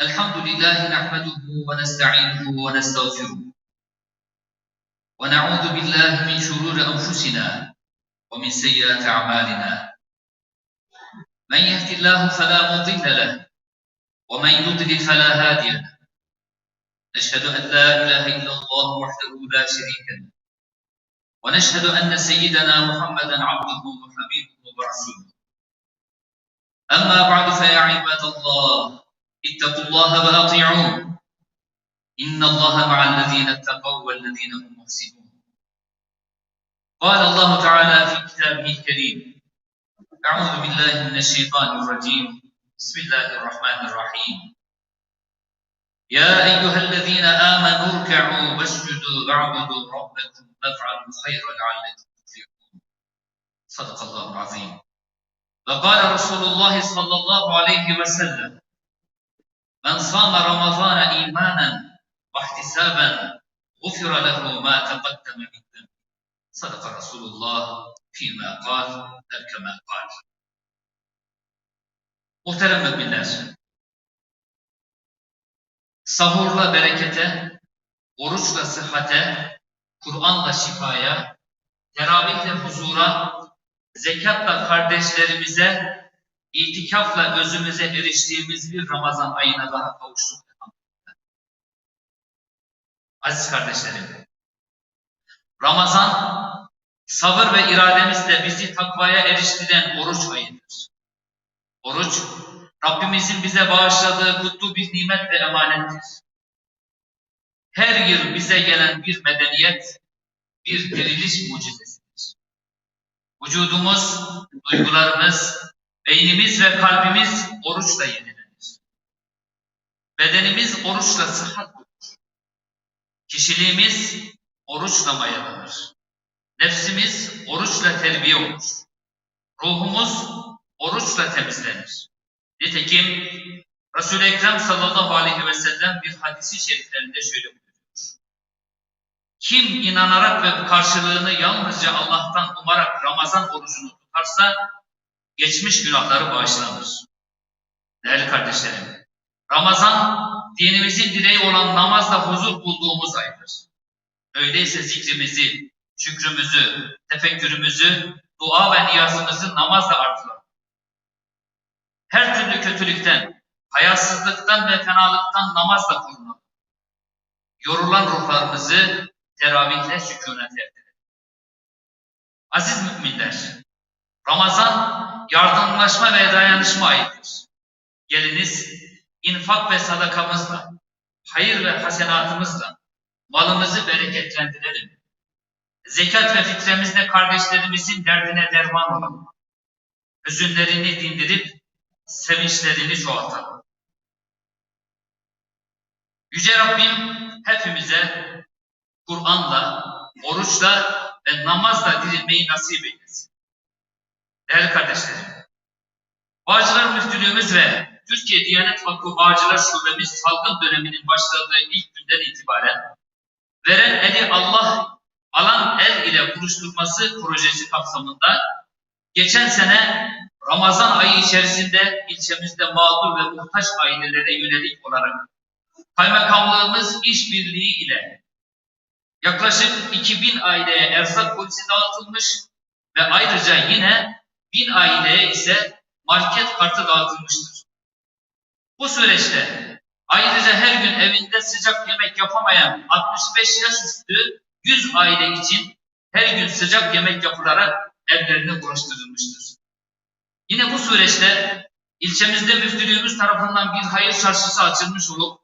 الحمد لله نحمده ونستعينه ونستغفره. ونعوذ بالله من شرور أنفسنا ومن سيئات أعمالنا. من يهد الله فلا مضل له ومن يضلل فلا هادي له. نشهد أن لا إله إلا الله وحده لا شريك له. ونشهد أن سيدنا محمدا عبده وحبيبه ورسوله أما بعد فيا عباد الله اتقوا الله وأطيعون. إن الله مع الذين اتقوا والذين هم محسنون. قال الله تعالى في كتابه الكريم أعوذ بالله من الشيطان الرجيم. بسم الله الرحمن الرحيم. يا أيها الذين آمنوا اركعوا واسجدوا واعبدوا ربكم وافعلوا الخير لعلكم تفلحون. صدق الله العظيم. وقال رسول الله صلى الله عليه وسلم Men sâme Ramazâne îmânen ve ihtisâben gufira lehu mâ teqaddeme min dembi. Sadaka Resulullah fîmâ kal evkemâ kal. Muhterem müminler, sahurla berekete, oruçla sıhhate, Kur'an'la şifaya, teravihle huzura, zekatla kardeşlerimize itikafla özümüze eriştiğimiz bir Ramazan ayına daha kavuştuk. Aziz kardeşlerim, Ramazan sabır ve irademizle bizi takvaya eriştiren oruç ayıdır. Oruç, Rabbimizin bize bağışladığı kutlu bir nimet ve emanettir. Her yıl bize gelen bir medeniyet, bir diriliş mucizesidir. Vücudumuz, duygularımız, beynimiz ve kalbimiz oruçla yenilenir. Bedenimiz oruçla sıhhat bulur. Kişiliğimiz oruçla mayalanır. Nefsimiz oruçla terbiye olur. Ruhumuz oruçla temizlenir. Nitekim Resul-i Ekrem sallallahu aleyhi ve sellem bir hadisi şeriflerinde şöyle buyuruyor. Kim inanarak ve karşılığını yalnızca Allah'tan umarak Ramazan orucunu tutarsa geçmiş günahları bağışlanır. Değerli kardeşlerim, Ramazan dinimizin direği olan namazla huzur bulduğumuz aydır. Öyleyse zikrimizi, şükrümüzü, tefekkürümüzü, dua ve niyazımızı namazla artıralım. Her türlü kötülükten, hayasızlıktan ve fenalıktan namazla korunalım. Yorulan ruhlarımızı teravihle sükunet erdirelim. Aziz müminler, Ramazan yardımlaşma ve dayanışma ayıdır. Geliniz infak ve sadakamızla, hayır ve hasenatımızla malımızı bereketlendirelim. Zekat ve fitremizle kardeşlerimizin derdine derman olalım. Hüzünlerini dindirip sevinçlerini çoğaltalım. Yüce Rabbim hepimize Kur'an'la, oruçla ve namazla dirilmeyi nasip eylesin. Değerli kardeşlerim, Bağcılar Müftülüğümüz ve Türkiye Diyanet Vakfı Bağcılar Şubemiz salgın döneminin başladığı ilk günden itibaren veren eli Allah, alan el ile buluşturması projesi kapsamında geçen sene Ramazan ayı içerisinde ilçemizde mağdur ve muhtaç ailelere yönelik olarak kaymakamlığımız işbirliği ile yaklaşık 2000 aileye erzak polisi dağıtılmış ve ayrıca yine 1000 aileye ise market kartı dağıtılmıştır. Bu süreçte ayrıca her gün evinde sıcak yemek yapamayan 65 yaş üstü 100 aile için her gün sıcak yemek yapılarak evlerine ulaştırılmıştır. Yine bu süreçte ilçemizde müftülüğümüz tarafından bir hayır çarşısı açılmış olup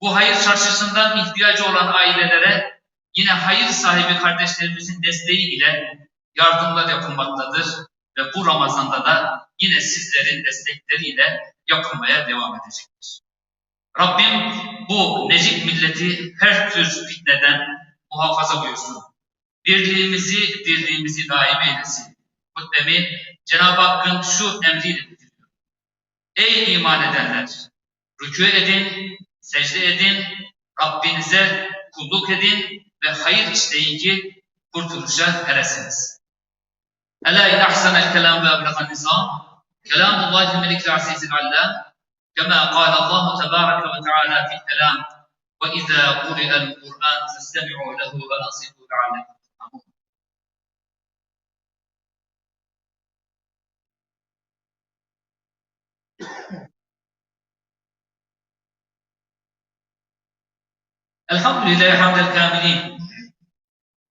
bu hayır çarşısından ihtiyacı olan ailelere yine hayır sahibi kardeşlerimizin desteği ile yardımlar yapılmaktadır ve bu Ramazan'da da yine sizlerin destekleriyle yapılmaya devam edecektir. Rabbim bu necip milleti her tür fitneden muhafaza buyursun. Birliğimizi, dirliğimizi daim eylesin. Hutbemi Cenab-ı Hakk'ın şu emriyle bitiriyor. Ey iman edenler! Rükû edin, secde edin, Rabbinize kulluk edin ve hayır işleyin ki kurtuluşa eresiniz. Ela in ahsanel kelam ve eblegan nizam kelamullahi melikil azizil allam كما قال الله تبارك وتعالى في الكلام وإذا قرئ القرآن فاستمعوا له وأنصتوا لعلكم ترحمون. الحمد لله حمد الكاملين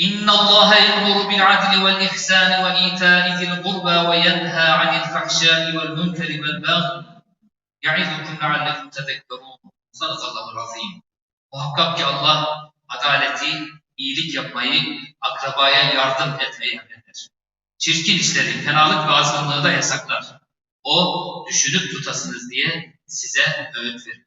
إن الله يأمر بالعدل والإحسان وإيتاء ذي القربى وينهى عن الفحشاء والمنكر والبغي يعظكم لعلكم تذكرون صدق الله العظيم Muhakkak ki Allah adaleti, iyilik yapmayı, akrabaya yardım etmeyi emreder. Çirkin işleri, fenalık ve azgınlığı da yasaklar. O düşünüp tutasınız diye size öğüt veriyor.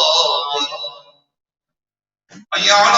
حي على